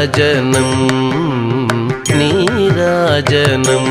నీరాజనం నీరాజనం